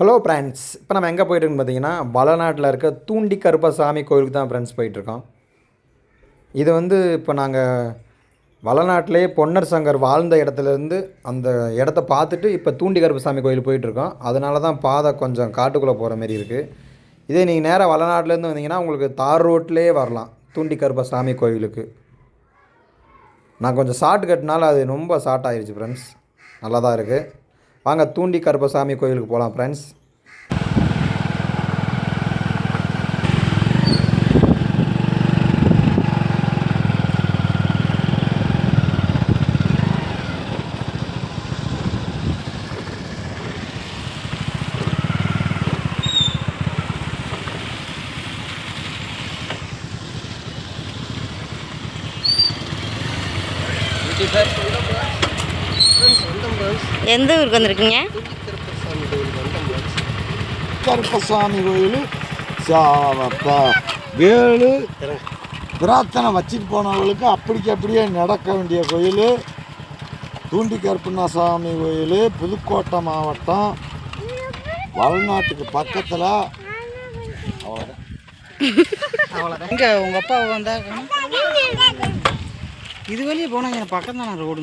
Hello friends இப்போ நம்ம எங்கே போயிட்டுருக்கோம் பார்த்தீங்கன்னா வளநாட்டில் இருக்க தூண்டி கருப்பசாமி கோயிலுக்கு தான் ஃப்ரெண்ட்ஸ் போயிட்டுருக்கோம் இது வந்து இப்போ நாங்கள் வளநாட்டிலே பொன்னர் சங்கர் வாழ்ந்த இடத்துலேருந்து அந்த இடத்த பார்த்துட்டு இப்போ தூண்டி கருப்பசாமி கோயில் போயிட்டுருக்கோம் அதனால தான் பாதை கொஞ்சம் காட்டுக்குள்ளே போகிற மாதிரி இருக்குது இதே நீங்கள் நேராக வளநாட்டிலேருந்து வந்தீங்கன்னா உங்களுக்கு தார் ரோட்லேயே வரலாம் தூண்டி கருப்பசாமி கோயிலுக்கு. நான் கொஞ்சம் ஷார்ட் கட்டினால அது ரொம்ப ஷார்ட் ஆயிடுச்சு ஃப்ரெண்ட்ஸ் நல்லா தான் இருக்குது வாங்க தூண்டி கருப்பசாமி கோயிலுக்கு போகலாம் ஃப்ரெண்ட்ஸ் எந்த ஊருக்கு வந்திருக்கீங்க? கருப்பசாமி கோயில் வேலு பிரார்த்தனை வச்சுட்டு போனவங்களுக்கு அப்படிக்கு அப்படியே நடக்க வேண்டிய கோயில். தூண்டி கருப்பண்ணசாமி கோயில் புதுக்கோட்டை மாவட்டம். வளநாட்டுக்கு பக்கத்தில். அவ்வளோதான் இங்கே உங்கள் அப்பா வந்தா இது வழியே போனாங்க எனக்கு பக்கம் தானே ரோடு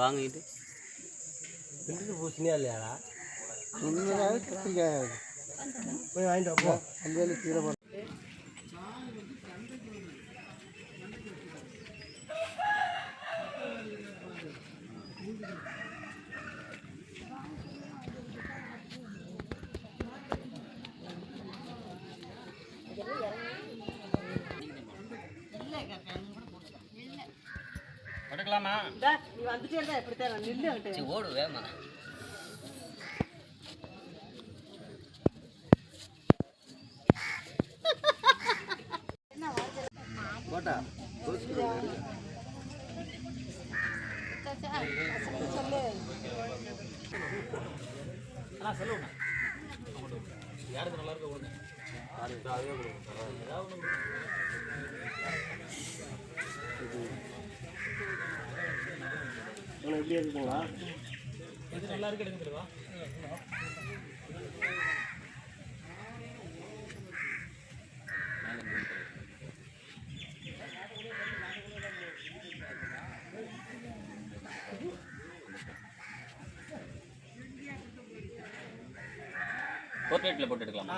வாங்கிட்டு பூசணியா இல்லையாடா போய் வாங்கிட்டு போ அங்கே கீழே போ எடுக்கலாமா நீ வந்துட்டே இருந்தா எப்படி தர நில்லு ஓடு வேமா போட்டா? எப்படி இருக்குங்களா போர்ட்ரேட்டில் போட்டு எடுக்கலாமா?